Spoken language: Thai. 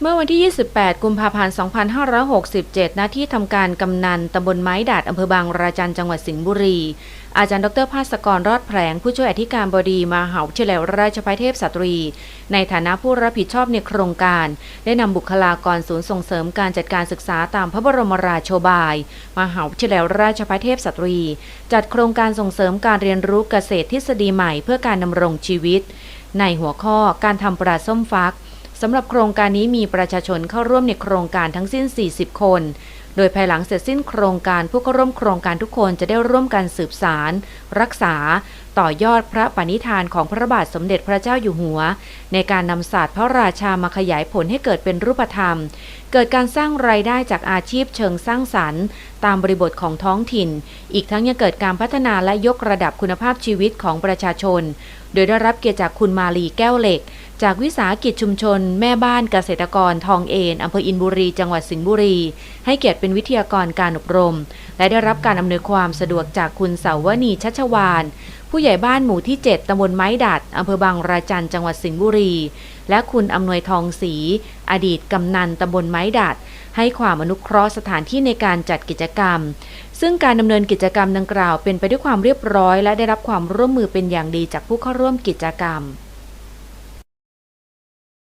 เมื่อวันที่ 28 กุมภาพันธ์ 2567 ณ ที่ทำการกำนันตำบลไม้ดาดอำเภอบางราจันจังหวัดสิงห์บุรี อาจารย์ดรภาสกรรอดแผลงผู้ช่วยอธิการบดีมาหาวิทยาลัยราชภัฏเทพสตรี ในฐานะผู้รับผิดชอบในโครงการ ได้นำบุคลากรศูนย์ส่งเสริมการจัดการศึกษาตามพระบรมราโชบาย มหาวิทยาลัยราชภัฏเทพสตรี จัดโครงการส่งเสริมการเรียนรู้เกษตรทฤษฎีใหม่ เพื่อการดำรงชีวิต ในหัวข้อการทำปลาส้มฟัก สำหรับโครงการนี้มีประชาชนเข้าร่วมในโครงการทั้งสิ้น 40 คน โดยภายหลังเสร็จสิ้นโครงการผู้เข้าร่วมโครงการทุกคนจะได้ร่วมกันสืบสาร รักษา ต่อยอดพระปณิธานของพระบาทสมเด็จพระเจ้าอยู่หัว ในการนำศาสตร์พระราชามาขยายผลให้เกิดเป็นรูปธรรม เกิดการสร้างรายได้จากอาชีพเชิงสร้างสรรค์ ตามบริบทของท้องถิ่น อีกทั้งยังเกิดการพัฒนาและยกระดับคุณภาพชีวิตของประชาชน โดยได้รับเกียรติจากคุณมาลีแก้วเหล็ก จากวิสาหกิจชุมชน แม่บ้านเกษตรกรทองเอนอำเภออินบุรี จังหวัดสิงห์บุรี ให้เกียรติเป็นวิทยากรการอบรม และได้รับการอำนวยความสะดวกจากคุณเสาวนีชัชวาน ผู้ใหญ่บ้านหมู่ที่ 7ตำบลไม้ดัดอำเภอบางราจันจังหวัดสิงห์บุรี และคุณอำนวยทองศรีอดีตกำนันตำบลไม้ดัด ให้ความอนุเคราะห์สถานที่ในการจัดกิจกรรม ซึ่งการดำเนินกิจกรรมดังกล่าวเป็นไปด้วยความเรียบร้อย และได้รับความร่วมมือเป็นอย่างดีจากผู้เข้าร่วมกิจกรรม